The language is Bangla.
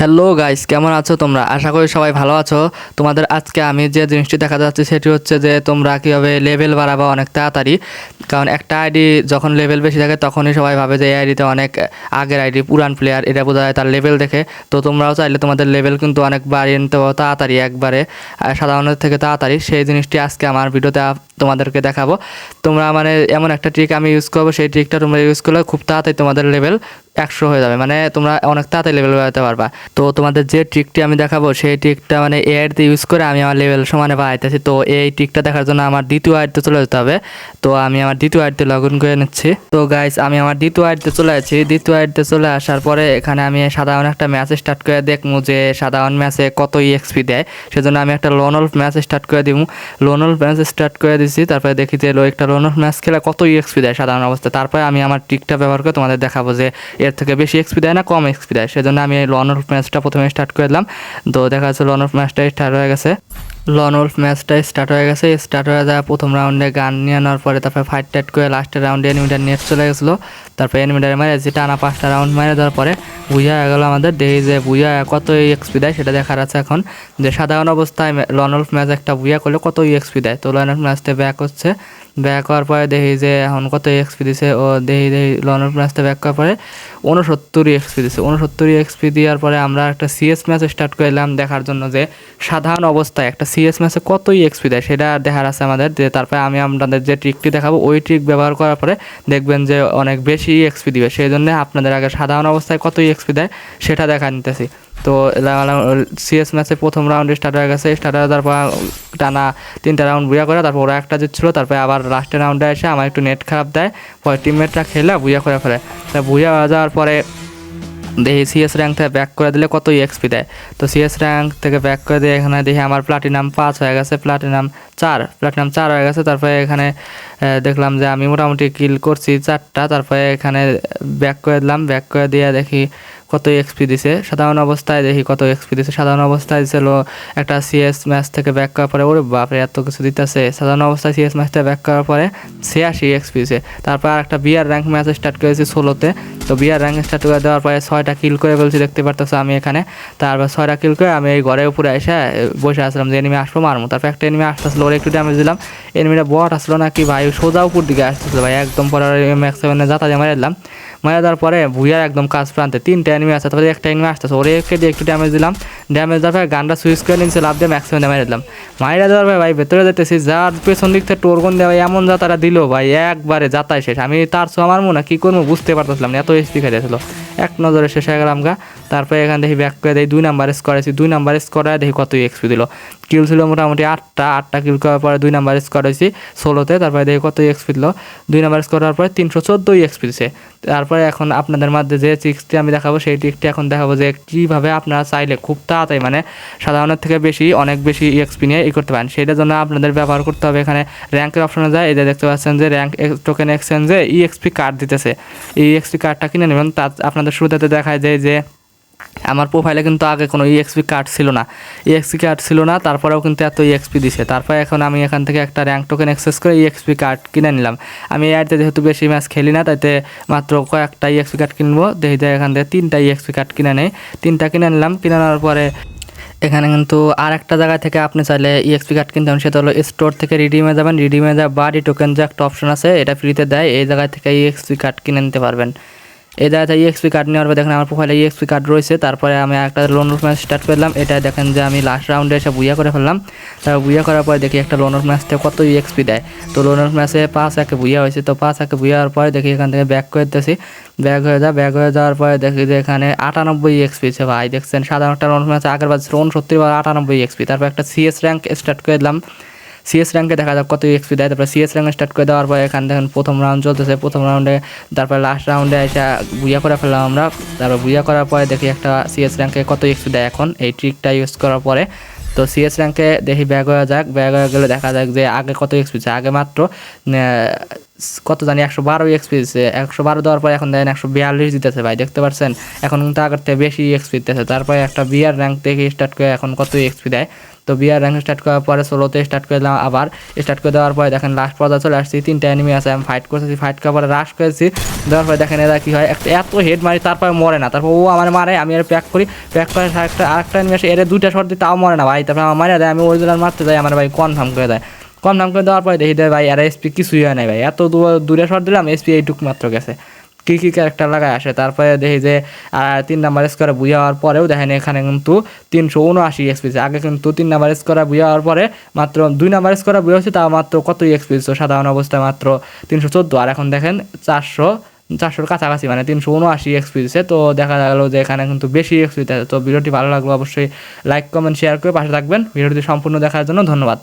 হ্যালো গাইস কেমন আছো তোমরা? আশা করি সবাই ভালো আছো। তোমাদের আজকে আমি যে জিনিসটি দেখা যাচ্ছে, সেটি হচ্ছে যে তোমরা কীভাবে লেভেল বাড়াবা অনেক তাড়াতাড়ি। কারণ একটা আইডি যখন লেভেল বেশি থাকে, তখনই সবাই ভাবে যে এই আইডিতে অনেক আগের আইডি পুরান প্লেয়ার এটা বোঝা যায় তার লেভেল দেখে। তো তোমরাও চাইলে তোমাদের লেভেল কিন্তু অনেক বাড়িয়ে নিতে পারো তাড়াতাড়ি একবারে সাধারণের থেকে তাড়াতাড়ি। সেই জিনিসটি আজকে আমার ভিডিওতে তোমাদেরকে দেখাবো। তোমরা মানে এমন একটা ট্রিক আমি ইউজ করব, সেই ট্রিকটা তোমরা ইউজ করলে খুব তাড়াতাড়ি তোমাদের লেভেল একশো হয়ে যাবে মানে তোমরা অনেক তাড়াতাড়ি লেভেল বাড়াতে পারবা। তো তোমাদের যে ট্রিকটি আমি দেখাবো, সেই ট্রিকটা মানে এই আইডিতে ইউজ করে আমি আমার লেভেল সমানে বাড়াইতেছি। তো এই ট্রিকটা দেখার জন্য আমার দ্বিতীয় আইডিতে চলে যেতে হবে। তো আমি আমার দ্বিতীয় আইডিতে লগ ইন করে নিচ্ছি। তো গাইস আমি আমার দ্বিতীয় আইডিতে চলে আছি। দ্বিতীয় আইডিতে চলে আসার পরে এখানে আমি সাধারণ একটা ম্যাচ স্টার্ট করে দেখব যে সাধারণ ম্যাচে কত ইএক্সপি দেয়। সেজন্য আমি একটা লোন অল্প ম্যাচ স্টার্ট করে দিব। লোন অল্প ম্যাচ স্টার্ট করে দিচ্ছি তারপরে দেখি যে একটা লোন অল্প ম্যাচ খেলে কত ইএক্সপি দেয় সাধারণ অবস্থায়। তারপরে আমি আমার ট্রিকটা ব্যবহার করে তোমাদের দেখাবো যে এর থেকে বেশি এক্সপি দেয় না, কম এক্সপি দেয়। সেজন্য আমি এই লন অল্প ম্যাচটা প্রথমে স্টার্ট করে দিলাম। তো দেখা যাচ্ছে লন অল্প ম্যাচটা স্টার্ট হয়ে গেছে। লন উলফ ম্যাচটা স্টার্ট হয়ে গেছে। স্টার্ট হয়ে যাওয়া প্রথম রাউন্ডে গান নিয়ে নেওয়ার পরে তারপরে ফাইট টাইট করে লাস্টের রাউন্ডে এনিমিটার নেট চলে গেছিল। তারপরে এনিমিটার মারে যে টানা পাঁচটা রাউন্ড মেরে দেওয়ার পরে বুঝা হয়ে গেলো আমাদের দেখি যে বুঝা কত এক্সপি দেয় সেটা দেখার আছে এখন। যে সাধারণ অবস্থায় লন উলফ ম্যাচ একটা বুয়া করলে কত এক্সপি দেয়। তো লন উলফ ম্যাচটা ব্যাক হচ্ছে। ব্যাক হওয়ার পরে দেখি যে এখন কত এক্সপি দিছে। ও দেখি দেখি লন উলফ ম্যাচটা ব্যাক করার পরে উনসত্তর এক্সপি দিছে। উনসত্তর এক্সপি দেওয়ার পরে আমরা একটা সিএস ম্যাচ স্টার্ট করলাম দেখার জন্য যে সাধারণ অবস্থায় একটা সিএস ম্যাচে কতই এক্সপি দেয় সেটা দেখার আছে আমাদের। যে তারপরে আমি আপনাদের যে ট্রিকটি দেখাবো, ওই ট্রিক ব্যবহার করার পরে দেখবেন যে অনেক বেশি এক্সপি দিবে। সেই জন্য আপনাদের আগে সাধারণ অবস্থায় কতই এক্সপি দেয় সেটা দেখা নিতেছি। তো সিএস ম্যাচে প্রথম রাউন্ডে স্টার্ট হয়ে গেছে স্টার্ট হয়ে তারপর টানা তিনটা রাউন্ড বুয়া করে, তারপর ওরা একটা জিতছিল, তারপরে আবার লাস্টের রাউন্ডে এসে আমার একটু নেট খারাপ দেয়, পরে টিমমেটরা খেলে বুয়া করে ফেলে। তা বুয়া যাওয়ার পরে দেখি সিএস র্যাঙ্ক থেকে ব্যাক করে দিলে কত এক্সপি দেয়। তো সিএস র্যাঙ্ক থেকে ব্যাক করে দিয়ে এখানে দেখি আমার প্লাটিনাম পাঁচ হয়ে গেছে প্লাটিনাম চার প্লাটিনাম চার হয়ে গেছে, তারপরে এখানে দেখলাম যে আমি মোটামুটি কিল করছি চারটা, তারপরে এখানে ব্যাক করে দিলাম ব্যাক করে দিয়ে দেখি কত এক্সপি দিছে? সাধারণ অবস্থায় দেখি কত এক্সপি দিছে। সাধারণ অবস্থায় ছিল একটা সিএস ম্যাচ থেকে ব্যাক করার পরে, ওরে বাপরে, এত কিছু দিতেছে। সাধারণ অবস্থায় সিএস ম্যাচটা ব্যাক করার পরে ছিয়াশি এক্সপি দিছে। তারপর একটা বিয়ার র্যাঙ্ক ম্যাচ স্টার্ট করেছি ষোলোতে। তো বিয়ার র্যাঙ্ক স্টার্ট করে দেওয়ার পরে ছয়টা কিল করে বলছি দেখতে পারতেছো আমি এখানে। তারপর ছয়টা কিল করে আমি এই ঘরের উপরে এসে বসে আসলাম যে এনিমি আসব মারমু। তারপর একটা এনিমি আসতেছিল, ওর একটু ড্যামেজ দিলাম। এনিমিটা বট আসলো নাকি, ভাই, সোজা উপর দিকে আসতেছিল, ভাই। একদম পরে ম্যাক্স সেভেনে যাতা দিয়ে দিলাম। মারা দেওয়ার পরে ভুইয়ার একদম কাজ প্রান্তে তিনটা এনিমি আছে, তারপরে একটা এনিমি আসতেছে। ওরে একে দিয়ে একটু ড্যামেজ দিলাম। ড্যামেজ দেওয়ার পরে গানটা সুইচ করে নিচ্ছে লাভ দিয়ে ম্যাক্সিমাম মেরে দিলাম। মাইরা দেওয়ার পরে ভাই ভেতরে যেতেছি, যার পেছন দিক থেকে টোরগন দেওয়া এমন যাতারা দিল ভাই, একবারে যাতায় শেষ। আমি তার সো আমার মনে কী করব বুঝতে পারতেছিলাম না, এত স্পিড খাইতেছিল এক নজরে শেষ হয়ে গেলাম গা। তারপরে এখান দেখি ব্যাক করে দেখি দুই নাম্বার স্কোর আছে দুই নাম্বার স্কোর দেখি কত এক্সপি দিল। কিল ছিল মোটামুটি আটটা আটটা কিল করার পরে দুই নাম্বার স্কোর হয়েছি ষোলোতে, তারপরে দেখি কত এক্সপি দিল। দুই নাম্বার স্কোর করার পরে তিনশো চোদ্দোই এক্সপি দিছে। তারপরে এখন আপনাদের মধ্যে যে ট্রিক্সটি আমি দেখাবো, সেই ট্রিক্সটি এখন দেখাবো যে কীভাবে আপনারা চাইলে খুব তাড়াতাড়ি মানে সাধারণের থেকে বেশি, অনেক বেশি এক্সপি নিয়ে ই করতে পারেন। সেটার জন্য আপনাদের ব্যবহার করতে হবে এখানে র্যাঙ্কের অপশনে যায় এদের দেখতে পাচ্ছেন যে র্যাঙ্ক টোকেন এক্সচেঞ্জে ইএক্সপি কার্ড দিতেছে। ইএক্সপি কার্ডটা কিনে নেবেন, তা আপনাদের শুরুতে দেখায় যায় যে আমার প্রোফাইলে কিন্তু আগে কোনো ইএক্সপি কার্ড ছিল না। ইএক্সপি কার্ড ছিল না, তারপরেও কিন্তু এত ইএক্সপি দিছে। তারপরে এখন আমি এখান থেকে একটা র্যাঙ্ক টোকেন অ্যাক্সেস করে ইএক্সপি কার্ড কিনে নিলাম। আমি এয়ারতে যেহেতু বেশি ম্যাচ খেলি না, তাইতে মাত্র কয়েকটা ইএক্সপি কার্ড কিনবো। দেখি যে এখান থেকে তিনটা ইএক্সপি কার্ড কিনে নেই। তিনটা কিনে নিলাম। কিনে নেওয়ার পরে এখানে কিন্তু আর একটা জায়গা থেকে আপনি চাইলে ইএক্সপি কার্ড কিনতে হবে সেটা হলো স্টোর থেকে রিডিমে যাবেন। রিডিমে যা বাডি টোকেন যে একটা অপশন আছে, এটা ফ্রিতে দেয়। এই জায়গা থেকে ইএক্সপি কার্ড কিনে নিতে পারবেন। এই জায়গাতে ইএক্সপি কার্ড নেওয়ার পর দেখেন আমার প্রোফাইলে ইএক্সপি কার্ড রয়েছে। তারপরে আমি একটা লোন ম্যাচ স্টার্ট করলাম। এটা দেখেন যে আমি লাস্ট রাউন্ডে এসে বুইয়া করে ফেললাম। তারপর বুইয়া করার পরে দেখি একটা লোন ম্যাচতে কত ইএক্সপি দেয়। তো লোন ম্যাচে পাঁচ একে বুইয়া হয়েছে। তো পাঁচ একে বুইয়া হওয়ার পরে দেখি এখান থেকে ব্যাক করে দিতেছি। ব্যাক হয়ে যা ব্যাক হয়ে যাওয়ার পরে দেখি যে এখানে আটানব্বই এক্সপি আছে ভাই। দেখছেন সাধারণ একটা লোন ম্যাচে আগের ছিল উনসত্তর বার আটানব্বই এক্সপি তারপর একটা সিএস র্যাঙ্ক স্টার্ট করে দিলাম। সিএস র্যাঙ্কে দেখা যাক কত এক্সপি দেয়। তারপরে সিএস র্যাঙ্ক স্টার্ট করে দেওয়ার পরে এখান দেখেন প্রথম রাউন্ড চলতেছে। প্রথম রাউন্ডে তারপরে লাস্ট রাউন্ডে এসে বুইয়া করে ফেললাম আমরা। তারপর বুইয়া করার পরে দেখি একটা সিএস র্যাঙ্কে কত এক্সপি দেয় এখন। এই ট্রিকটা ইউজ করার পরে তো সিএস র্যাঙ্কে দেখি ব্যাগ হয়ে যাক। ব্যাগ হয়ে গেলে দেখা যাক যে আগে কত এক্সপি আগে মাত্র কত জানি একশো বারো এক্সপি দিচ্ছে। একশো বারো দেওয়ার পরে এখন দেখেন একশো বিয়াল্লিশ দিতেছে ভাই, দেখতে পাচ্ছেন? এখন কিন্তু আগের থেকে বেশি এক্সপি দিতেছে। তারপরে একটা বিয়ার র্যাঙ্ক থেকে স্টার্ট করে এখন কত এক্সপি দেয়। তো বিয়ার র্যাঙ্ক স্টার্ট করার পরে সোলোতে স্টার্ট করে দিলাম আবার। স্টার্ট করে দেওয়ার পরে দেখেন লাস্ট পর্যায়ে চলে আসছি, তিনটা এনিমি আছে, আমি ফাইট করতেছি ফাইট করার পরে রাশ করেছি। দেওয়ার পরে দেখেন এরা কি হয়, একটা এত হেড মারি তারপরে মরে না, তারপর ও আমার মারে, আমি আর প্যাক করি প্যাক করে একটা, আরেকটা এনিমি আসে, এর দুইটা শট দিই তাও মরে না ভাই, তারপরে আমার মারা দেয়, আমি অরিজিনাল মারতে যাই, আমার ভাই কনফার্ম করে দেয়। কনফার্ম করে দেওয়ার পরে দেখি দেয় ভাই আর এসপি কিছুই হয় নাই ভাই, এত দূরে শট দিলাম এসপি এইটুক মাত্র গেছে। কী কী ক্যারেক্টার লাগায় আসে। তারপরে দেখি যে তিন নাম্বার স্কোরে বুঝে হওয়ার পরেও দেখেন এখানে কিন্তু তিনশো উনআশি এক্সপিস আগে কিন্তু তিন নাম্বার স্কোরে বুঝে হওয়ার পরে মাত্র দুই নাম্বার স্কোরে বুঝে হচ্ছে তাও মাত্র কতই এক্সপিস সাধারণ অবস্থায় মাত্র তিনশো চোদ্দ। আর এখন দেখেন চারশো, চারশোর কাছাকাছি মানে তিনশো উনআশি এক্সপিসে তো দেখা গেল যে এখানে কিন্তু বেশি এক্সপিস আছে। তো ভিডিওটি ভালো লাগল অবশ্যই লাইক কমেন্ট শেয়ার করে পাশে থাকবেন। ভিডিওটি সম্পূর্ণ দেখার জন্য ধন্যবাদ।